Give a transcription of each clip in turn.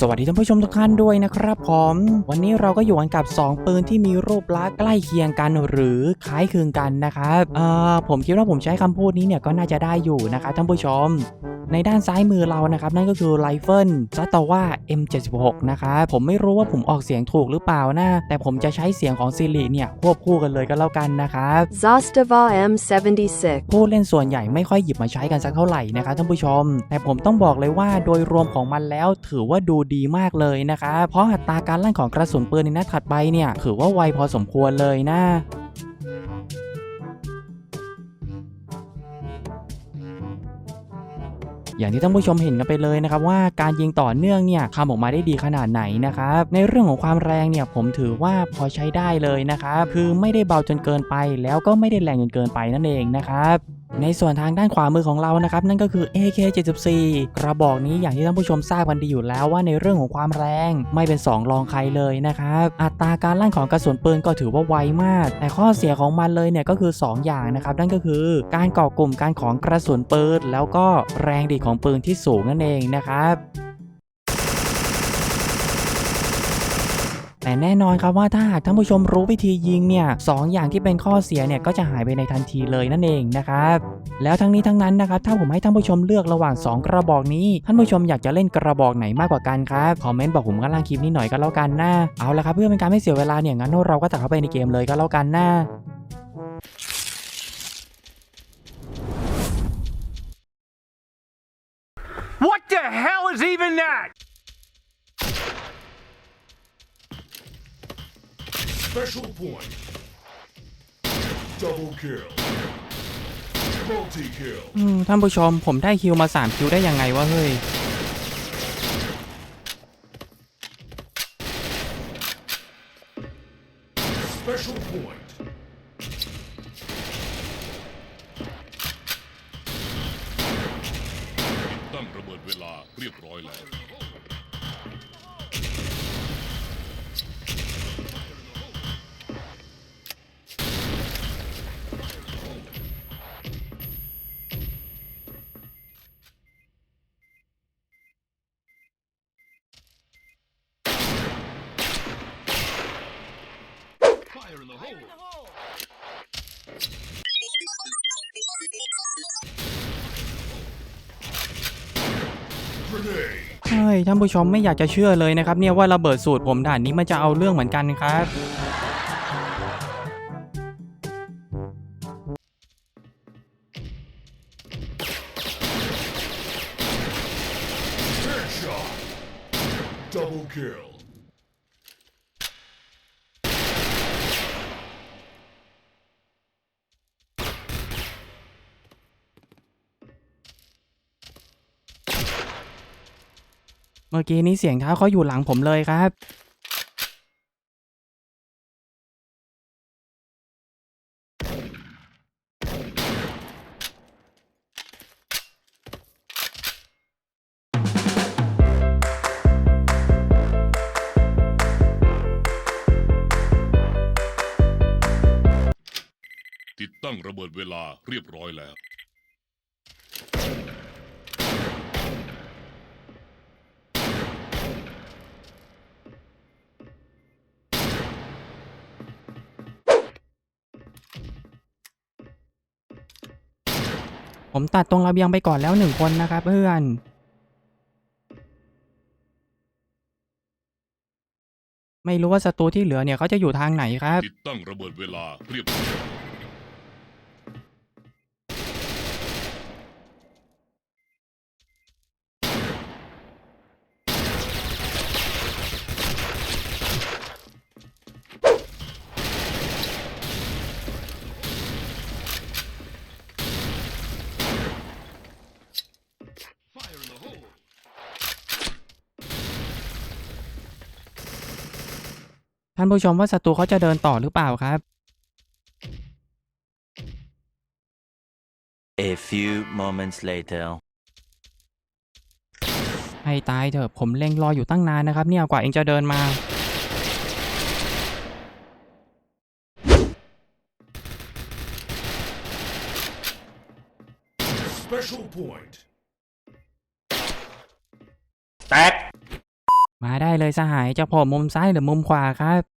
สวัสดีท่านผู้ชมทุกท่านด้วยนะครับผมวันนี้เราก็อยู่กันกับ 2 ปืนที่มีรูปลักษณ์ใกล้เคียงกันหรือคล้ายคลึงกันนะครับเอ่อผมคิดว่าผมใช้คำพูดนี้เนี่ยก็น่าจะได้อยู่นะคะท่านผู้ชม ในด้านซ้ายมือเรานะครับนั่นก็คือไรเฟิลซัตตาว่า M76 นะครับผมไม่รู้ว่าผมออกเสียงถูกหรือเปล่านะ แต่ผมจะใช้เสียงของซิริเนี่ย ควบคู่กันเลยก็แล้วกันนะครับ Zastava M76. ผู้เล่นส่วนใหญ่ไม่ค่อยหยิบมาใช้กันสักเท่าไหร่นะครับท่านผู้ชม แต่ผมต้องบอกเลยว่าโดยรวมของมันแล้วถือว่าดูดีมากเลยนะครับเพราะอัตราการลั่นของกระสุนปืนในนัดถัดไปเนี่ยถือว่าไวพอสมควรเลยนะ อย่างที่ท่านผู้ชมเห็นกันไปเลยนะครับว่าการยิงต่อเนื่องเนี่ยทำออกมาได้ดีขนาดไหนนะครับในเรื่องของความแรงเนี่ยผมถือว่าพอใช้ได้เลยนะครับคือไม่ได้เบาจนเกินไป แล้วก็ไม่ได้แรงจนเกินไปนั่นเองนะครับ ในส่วนทางด้านขวามือของเรานะครับนั่นก็คือ AK74 กระบอกนี้อย่างที่ท่านผู้ชมทราบกันดีอยู่แล้วว่าในเรื่องของความแรงไม่เป็นสองรองใครเลยนะครับอัตราการลั่นของกระสุนปืนก็ถือว่าไวมาก แต่ข้อเสียของมันเลยเนี่ยก็คือ 2 อย่างนะครับนั่นก็คือการก่อกลุ่มการของกระสุนปืนแล้วก็แรงดีของปืนที่สูงนั่นเองนะครับ แต่แน่นอนครับว่าถ้าหากท่านผู้ชมรู้วิธียิงเนี่ยสองอย่างที่เป็นข้อเสียเนี่ยก็จะหายไปในทันทีเลยนั่นเองนะครับแล้วทั้งนี้ทั้งนั้นนะครับถ้าผมให้ท่านผู้ชมเลือกระหว่าง 2 กระบอกนี้ ท่านผู้ชมอยากจะเล่นกระบอกไหนมากกว่ากันครับคอมเมนต์บอกผมกันล่างคลิปนี้หน่อยก็แล้วกันนะเอาละครับเพื่อเป็นการไม่เสียเวลาเนี่ยงั้นเราก็ตัดเข้าไปในเกมเลยก็แล้วกันนะ Special point. Double kill. Multi kill. อืมท่านผู้ชมผมได้คิวมา 3 คิวได้ยังไงวะเฮ้ย Special point. Grenade. เฮ้ยท่านผู้ชมไม่อยากจะเชื่อเลยนะครับเนี่ยว่าระเบิดสูตรผมด่านนี้มันจะเอาเรื่องเหมือนกันครับ Headshot. Double kill. เมื่อกี้นี้เสียงเท้าเขาอยู่หลังผมเลยครับ ติดตั้งระเบิดเวลาเรียบร้อยแล้ว ผมตัดตรงระเบียงไปก่อนแล้วหนึ่งคนนะครับเพื่อนไม่รู้ว่าศัตรูที่เหลือเนี่ยเขาจะอยู่ทางไหนครับ ติดตั้งระเบิดเวลาเรียบร้อย ท่านผู้ชมว่าศัตรูเขาจะเดินต่อหรือเปล่าครับ A few moments later. ให้ตายเถอะผมเล็งรออยู่ตั้งนานนะครับ เนี่ยกว่าเองจะเดินมา Special point. แตกมาได้เลยสหายจะโผล่มุมซ้ายหรือมุมขวาครับ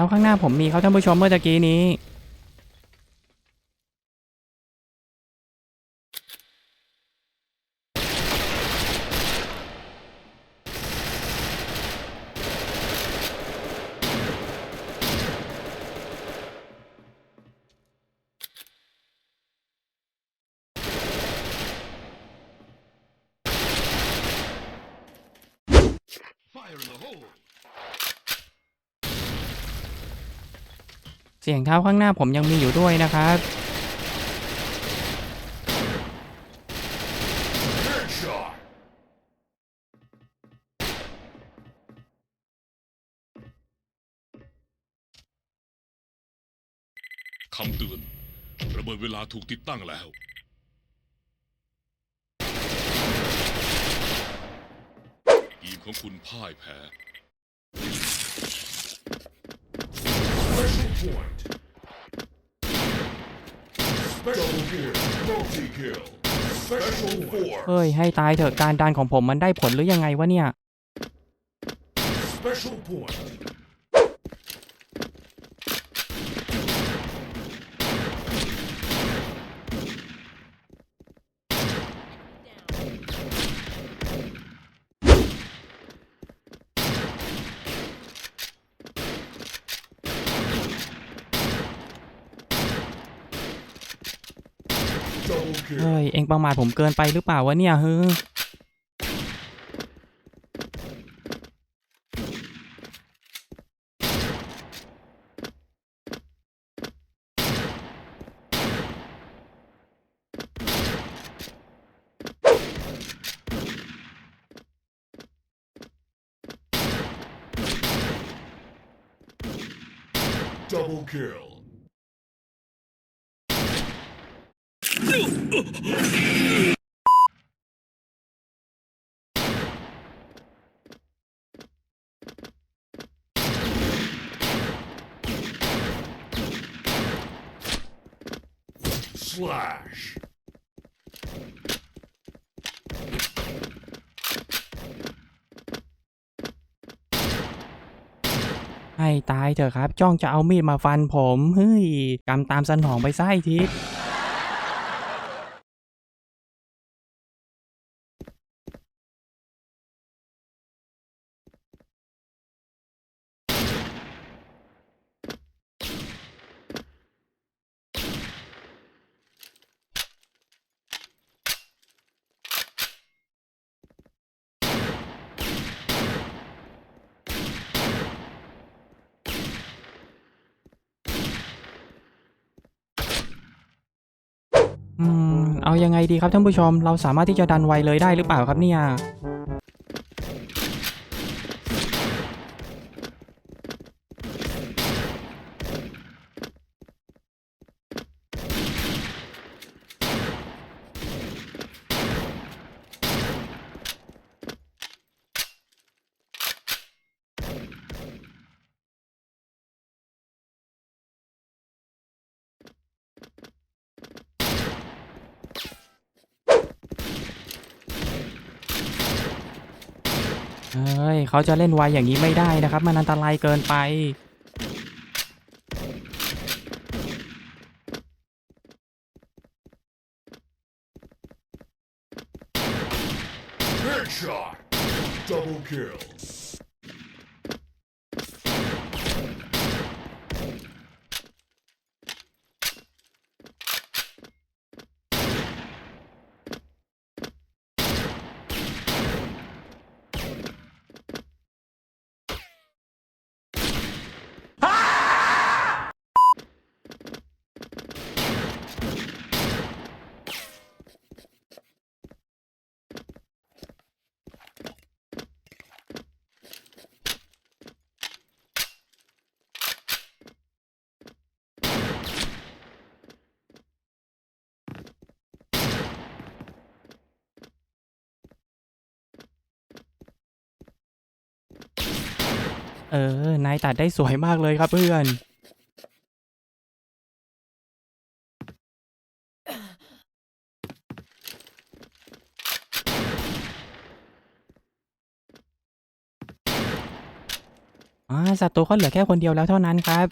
เสียงเท้าข้างหน้าผมมีครับท่านผู้ชมเมื่อตะกี้นี้ เสียงเท้าข้างหน้าผมยังมีอยู่ด้วยนะครับ คำเตือน ระเบิดเวลาถูกติดตั้งแล้ว ทีมของคุณพ่ายแพ้ Special point. Special kill. Multi kill. Special four. เฮ้ย ให้ตายเถอะการดันของผมมันได้ผลหรือยังไงวะเนี่ย Special point. เฮ้ย เองประมาทผมเกินไปหรือเปล่าวะเนี่ยเฮ้ย Double kill. Slash. ให้ตายเถอะครับ จ้องจะเอามีดมาฟันผม เฮ้ยกำตามสนองไปไส้ทิศ อืม เอายังไงดีครับท่านผู้ชม เราสามารถที่จะดันไวเลยได้หรือเปล่าครับเนี่ย เฮ้ยเขาจะเล่นไวอย่างนี้ไม่ได้นะครับ มันอันตรายเกินไป Headshot. Double kill. เออ นายตัดได้สวยมากเลยครับเพื่อน อ่าศัตรูเขาเหลือแค่คนเดียวแล้วเท่านั้นครับ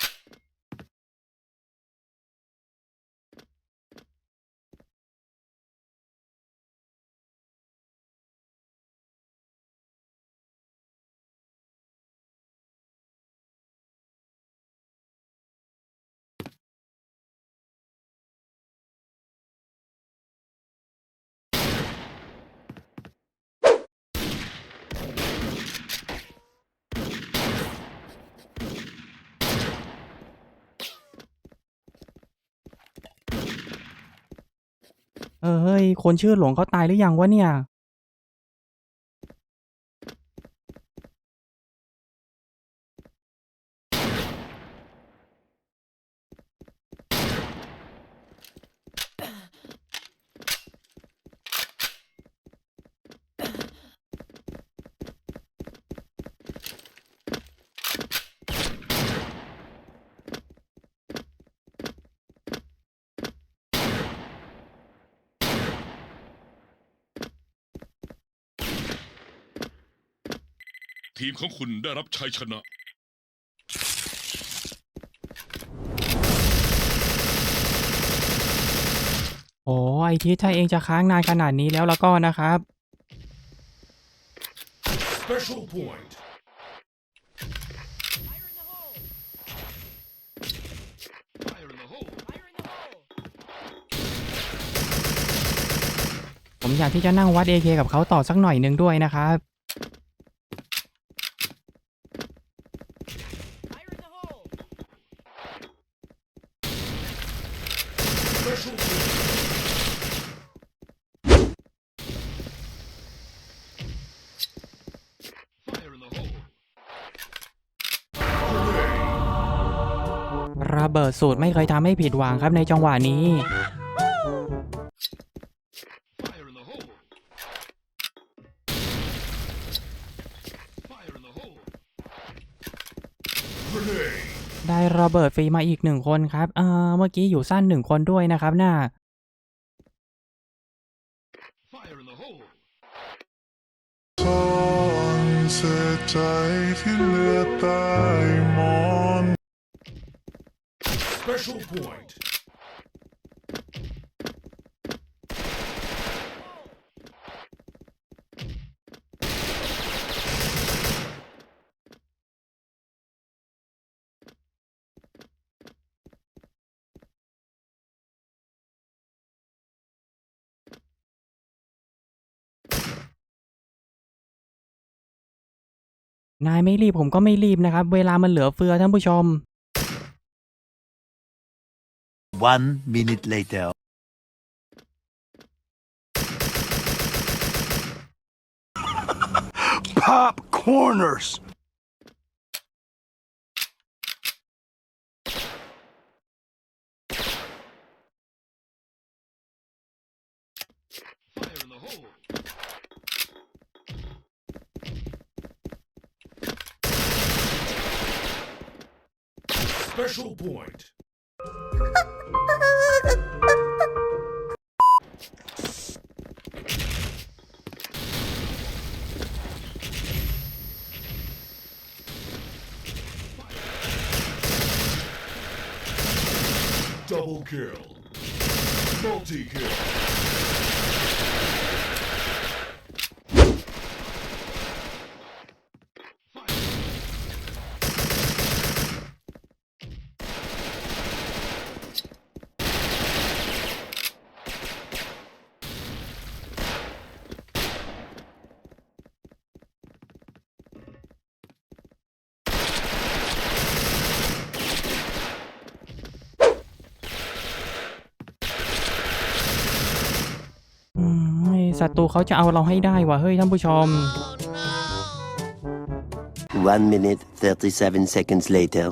เออเฮ้ย คนชื่อหลงเขาตายหรือยังวะเนี่ย ทีมของคุณได้รับชัยชนะ โอ้ไอทิศถ้าเองจะค้างนานขนาดนี้แล้วแล้วก็นะครับ Special point. ผมอยากที่จะนั่งวัด AK กับเขาต่อสักหน่อยหนึ่งด้วยนะครับ Special point. Grenade. ระเบิด สูตรไม่เคยทำให้ผิดหวังครับในจังหวะนี้ ได้ระเบิดฟรีมาอีกหนึ่งคนครับ เออเมื่อกี้อยู่สั้นหนึ่งคนด้วยนะครับน่าใจที่เหลือใต้มอน Special point. นายไม่รีบผมก็ไม่รีบนะครับ เวลามันเหลือเฟือท่านผู้ชม One minute later. Pop corners. Special point. Double kill. Multi kill. ศัตรูเขาจะเอาเราให้ได้ว่ะเฮ้ยท่านผู้ชม One minute, 37 seconds later.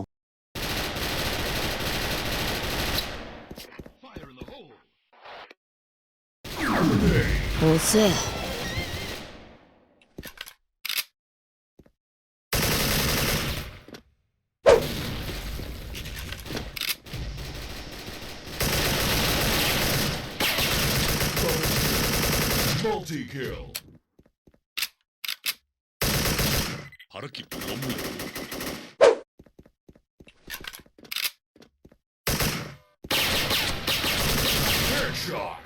Multi kill. ภารกิจล้มเหลว Headshot.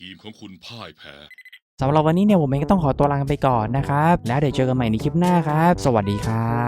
ทีมของคุณพ่ายแพ้ สำหรับวันนี้เนี่ยผมเองก็ต้องขอตัวลาไปก่อนนะครับ แล้วเดี๋ยวเจอกันใหม่ในคลิปหน้าครับ สวัสดีครับ